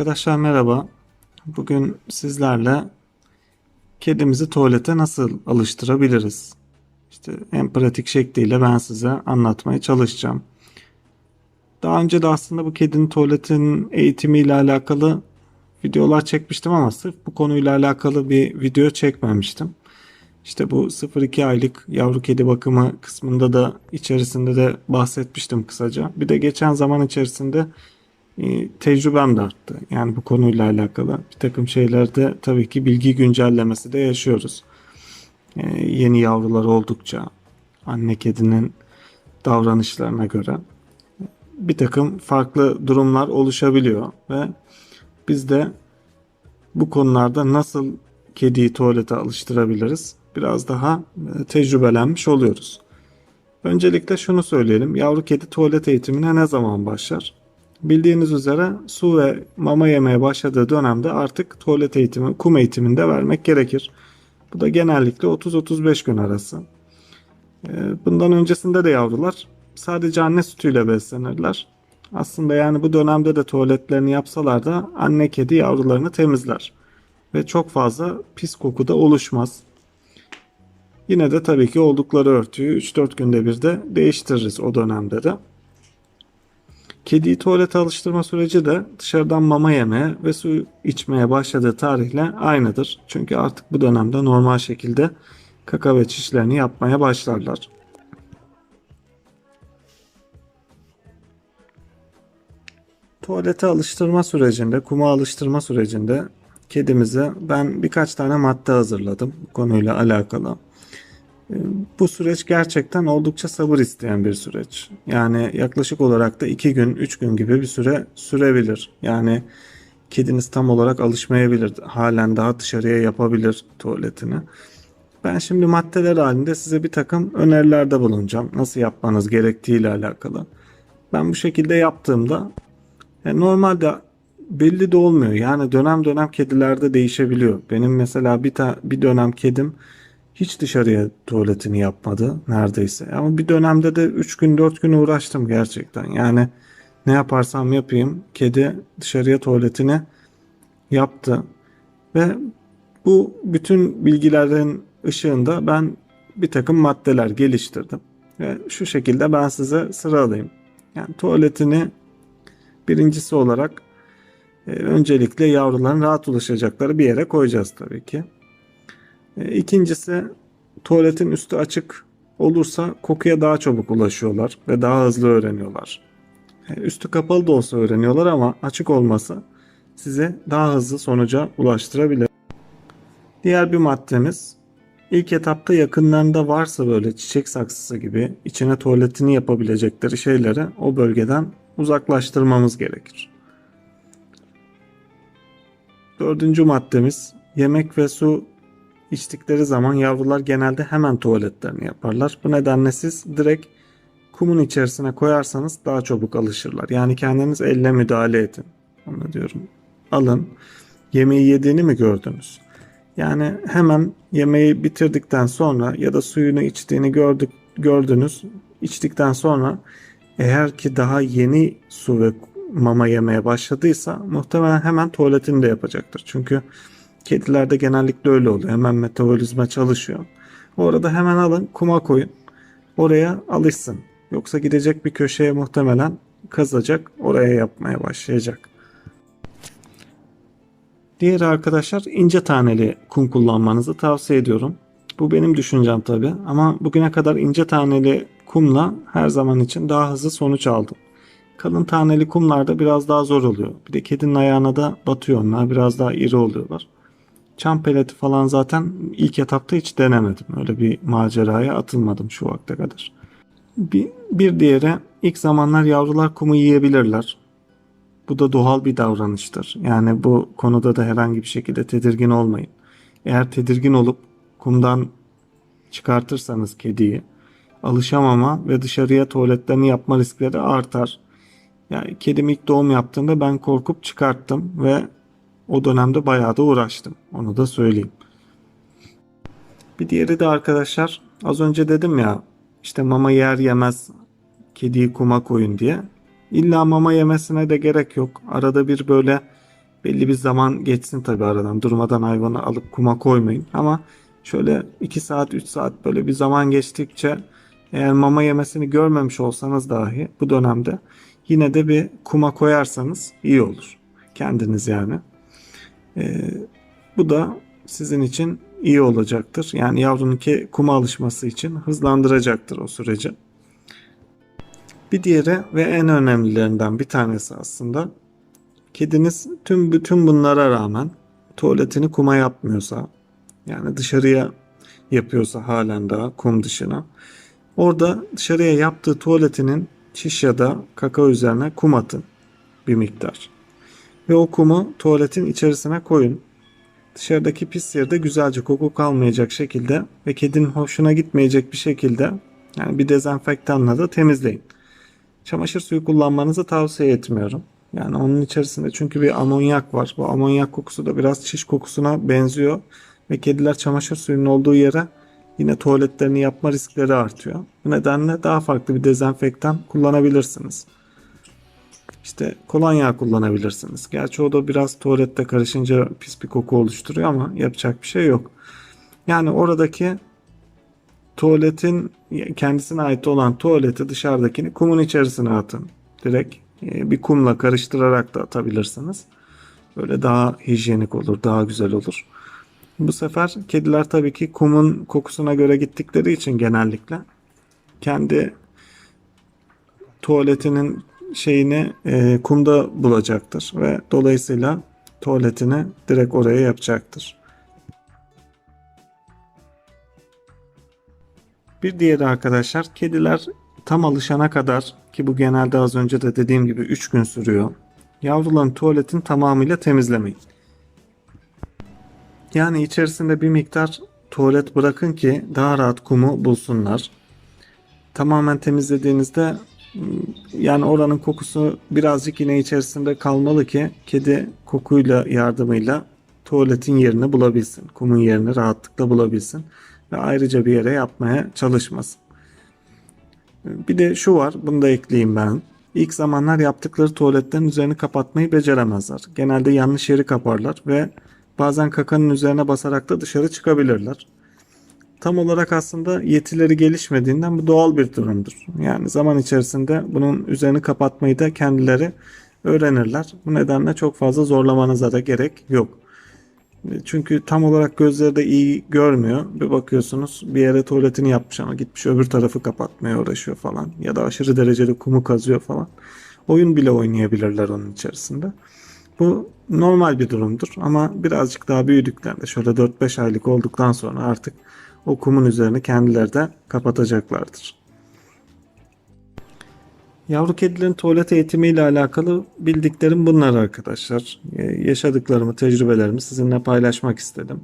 Arkadaşlar merhaba. Bugün sizlerle kedimizi tuvalete nasıl alıştırabiliriz? İşte en pratik şekliyle ben size anlatmaya çalışacağım. Daha önce de aslında bu kedinin tuvaletin eğitimiyle alakalı videolar çekmiştim ama sırf bu konuyla alakalı bir video çekmemiştim. İşte bu 0-2 aylık yavru kedi bakımı kısmında da içerisinde de bahsetmiştim kısaca. Bir de geçen zaman içerisinde tecrübem de arttı. Yani bu konuyla alakalı bir takım şeylerde tabii ki bilgi güncellemesi de yaşıyoruz. E, yeni yavrular oldukça anne kedinin davranışlarına göre bir takım farklı durumlar oluşabiliyor ve biz de bu konularda nasıl kediyi tuvalete alıştırabiliriz biraz daha e, tecrübelenmiş oluyoruz. Öncelikle şunu söyleyelim. Yavru kedi tuvalet eğitimine ne zaman başlar? Bildiğiniz üzere su ve mama yemeye başladığı dönemde artık tuvalet eğitimi, kum eğitiminde vermek gerekir. Bu da genellikle 30-35 gün arası. Ee, Bundan öncesinde de yavrular sadece anne sütüyle beslenirler. Aslında yani bu dönemde de tuvaletlerini yapsalar da anne kedi yavrularını temizler. Ve çok fazla pis koku da oluşmaz. Yine de tabii ki oldukları örtüyü 3-4 günde bir de değiştiririz o dönemde de. Kediyi tuvalete alıştırma süreci de dışarıdan mama yemeye ve su içmeye başladığı tarihle aynıdır. Çünkü artık bu dönemde normal şekilde kaka ve çişlerini yapmaya başlarlar. Tuvalete alıştırma sürecinde, kuma alıştırma sürecinde kedimize ben birkaç tane madde hazırladım konuyla alakalı. Bu süreç gerçekten oldukça sabır isteyen bir süreç. Yani yaklaşık olarak da 2 gün, 3 gün gibi bir süre sürebilir. Yani kediniz tam olarak alışmayabilir. Halen daha dışarıya yapabilir tuvaletini. Ben şimdi maddeler halinde size bir takım önerilerde bulunacağım. Nasıl yapmanız gerektiği ile alakalı. Ben bu şekilde yaptığımda e, normalde belli de olmuyor. Yani dönem dönem kedilerde değişebiliyor. Benim mesela bir, ta- bir dönem kedim hiç dışarıya tuvaletini yapmadı neredeyse. Ama bir dönemde de 3 gün 4 gün uğraştım gerçekten. Yani ne yaparsam yapayım kedi dışarıya tuvaletini yaptı. Ve bu bütün bilgilerin ışığında ben bir takım maddeler geliştirdim. Ve şu şekilde ben size sıralayayım. Yani tuvaletini birincisi olarak e, öncelikle yavruların rahat ulaşacakları bir yere koyacağız tabii ki. E, İkincisi tuvaletin üstü açık olursa kokuya daha çabuk ulaşıyorlar ve daha hızlı öğreniyorlar. E, Üstü kapalı da olsa öğreniyorlar ama açık olması size daha hızlı sonuca ulaştırabilir. Diğer bir maddemiz ilk etapta yakınlarında varsa böyle çiçek saksısı gibi içine tuvaletini yapabilecekleri şeyleri o bölgeden uzaklaştırmamız gerekir. Dördüncü maddemiz yemek ve su içtikleri zaman yavrular genelde hemen tuvaletlerini yaparlar. Bu nedenle siz direkt kumun içerisine koyarsanız daha çabuk alışırlar. Yani kendiniz elle müdahale edin. Onu diyorum. Alın. Yemeği yediğini mi gördünüz? Yani hemen yemeği bitirdikten sonra ya da suyunu içtiğini gördük gördünüz. İçtikten sonra eğer ki daha yeni su ve mama yemeye başladıysa muhtemelen hemen tuvaletini de yapacaktır. Çünkü kedilerde genellikle öyle oluyor. Hemen metabolizma çalışıyor. Orada hemen alın kuma koyun. Oraya alışsın. Yoksa gidecek bir köşeye muhtemelen kazacak. Oraya yapmaya başlayacak. Diğer arkadaşlar ince taneli kum kullanmanızı tavsiye ediyorum. Bu benim düşüncem tabi ama bugüne kadar ince taneli kumla her zaman için daha hızlı sonuç aldım. Kalın taneli kumlarda biraz daha zor oluyor. Bir de kedinin ayağına da batıyor onlar. Biraz daha iri oluyorlar. Çam peleti falan zaten ilk etapta hiç denemedim. Öyle bir maceraya atılmadım şu vakte kadar. Bir, bir diğeri ilk zamanlar yavrular kumu yiyebilirler. Bu da doğal bir davranıştır. Yani bu konuda da herhangi bir şekilde tedirgin olmayın. Eğer tedirgin olup kumdan çıkartırsanız kediyi alışamama ve dışarıya tuvaletlerini yapma riskleri artar. Yani kedim ilk doğum yaptığında ben korkup çıkarttım ve o dönemde bayağı da uğraştım. Onu da söyleyeyim. Bir diğeri de arkadaşlar az önce dedim ya işte mama yer yemez kediyi kuma koyun diye. İlla mama yemesine de gerek yok. Arada bir böyle Belli bir zaman geçsin tabii aradan. Durmadan hayvanı alıp kuma koymayın. Ama şöyle 2 saat 3 saat böyle bir zaman geçtikçe eğer mama yemesini görmemiş olsanız dahi bu dönemde yine de bir kuma koyarsanız iyi olur. Kendiniz yani. Ee, bu da sizin için iyi olacaktır. Yani yavrunun ki kuma alışması için hızlandıracaktır o süreci. Bir diğeri ve en önemlilerinden bir tanesi aslında kediniz tüm bütün bunlara rağmen tuvaletini kuma yapmıyorsa yani dışarıya yapıyorsa halen daha kum dışına orada dışarıya yaptığı tuvaletinin çiş ya da kaka üzerine kum atın bir miktar. Ve o kumu tuvaletin içerisine koyun. Dışarıdaki pis yerde güzelce koku kalmayacak şekilde ve kedinin hoşuna gitmeyecek bir şekilde yani bir dezenfektanla da temizleyin. Çamaşır suyu kullanmanızı tavsiye etmiyorum. Yani onun içerisinde çünkü bir amonyak var. Bu amonyak kokusu da biraz çiş kokusuna benziyor. Ve kediler çamaşır suyunun olduğu yere yine tuvaletlerini yapma riskleri artıyor. Bu nedenle daha farklı bir dezenfektan kullanabilirsiniz. İşte kolonya kullanabilirsiniz. Gerçi o da biraz tuvalette karışınca pis bir koku oluşturuyor ama yapacak bir şey yok. Yani oradaki tuvaletin kendisine ait olan tuvaleti dışarıdakini kumun içerisine atın. Direkt e, bir kumla karıştırarak da atabilirsiniz. Böyle daha hijyenik olur, daha güzel olur. Bu sefer kediler tabii ki kumun kokusuna göre gittikleri için genellikle kendi tuvaletinin şeyini e, kumda bulacaktır ve dolayısıyla tuvaletini direkt oraya yapacaktır. Bir diğeri arkadaşlar kediler tam alışana kadar ki bu genelde az önce de dediğim gibi 3 gün sürüyor. Yavruların tuvaletin tamamıyla temizlemeyin. Yani içerisinde bir miktar tuvalet bırakın ki daha rahat kumu bulsunlar. Tamamen temizlediğinizde yani oranın kokusu birazcık yine içerisinde kalmalı ki kedi kokuyla yardımıyla tuvaletin yerini bulabilsin. Kumun yerini rahatlıkla bulabilsin ve ayrıca bir yere yapmaya çalışmasın. Bir de şu var, bunu da ekleyeyim ben. İlk zamanlar yaptıkları tuvaletlerin üzerini kapatmayı beceremezler. Genelde yanlış yeri kaparlar ve bazen kakanın üzerine basarak da dışarı çıkabilirler. Tam olarak aslında yetileri gelişmediğinden bu doğal bir durumdur. Yani zaman içerisinde bunun üzerini kapatmayı da kendileri öğrenirler. Bu nedenle çok fazla zorlamanıza da gerek yok. Çünkü tam olarak gözleri de iyi görmüyor. Bir bakıyorsunuz bir yere tuvaletini yapmış ama gitmiş öbür tarafı kapatmaya uğraşıyor falan. Ya da aşırı derecede kumu kazıyor falan. Oyun bile oynayabilirler onun içerisinde. Bu normal bir durumdur ama birazcık daha büyüdüklerinde şöyle 4-5 aylık olduktan sonra artık o kumun üzerini kendileri de kapatacaklardır. Yavru kedilerin tuvalet eğitimiyle alakalı bildiklerim bunlar arkadaşlar. Ee, Yaşadıklarımı, tecrübelerimi sizinle paylaşmak istedim.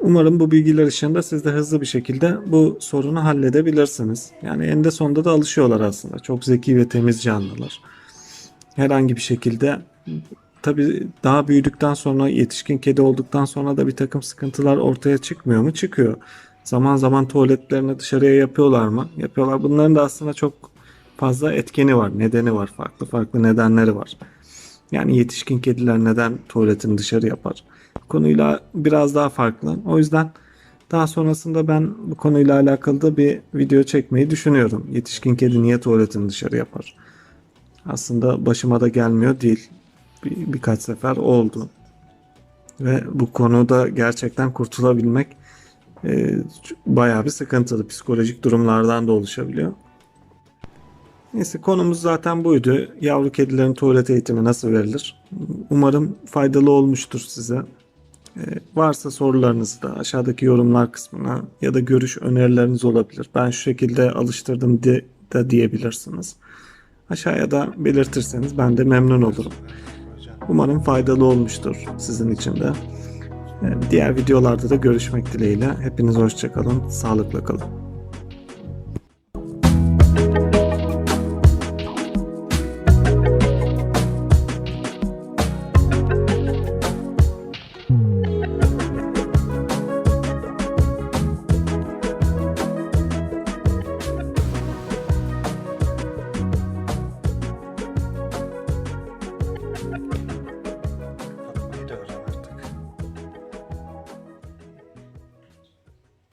Umarım bu bilgiler ışığında siz de hızlı bir şekilde bu sorunu halledebilirsiniz. Yani eninde sonunda da alışıyorlar aslında. Çok zeki ve temiz canlılar. Herhangi bir şekilde tabi daha büyüdükten sonra yetişkin kedi olduktan sonra da bir takım sıkıntılar ortaya çıkmıyor mu? Çıkıyor. Zaman zaman tuvaletlerini dışarıya yapıyorlar mı? Yapıyorlar. Bunların da aslında çok fazla etkeni var, nedeni var, farklı farklı nedenleri var. Yani yetişkin kediler neden tuvaletini dışarı yapar? Konuyla biraz daha farklı. O yüzden daha sonrasında ben bu konuyla alakalı da bir video çekmeyi düşünüyorum. Yetişkin kedi niye tuvaletini dışarı yapar? Aslında başıma da gelmiyor değil. Bir, birkaç sefer oldu. Ve bu konuda gerçekten kurtulabilmek e, bayağı bir sıkıntılı. Psikolojik durumlardan da oluşabiliyor. Neyse konumuz zaten buydu. Yavru kedilerin tuvalet eğitimi nasıl verilir? Umarım faydalı olmuştur size. Ee, varsa sorularınızı da aşağıdaki yorumlar kısmına ya da görüş önerileriniz olabilir. Ben şu şekilde alıştırdım de, de diyebilirsiniz. Aşağıya da belirtirseniz ben de memnun olurum. Umarım faydalı olmuştur sizin için de. Ee, Diğer videolarda da görüşmek dileğiyle. Hepiniz hoşçakalın, sağlıkla kalın.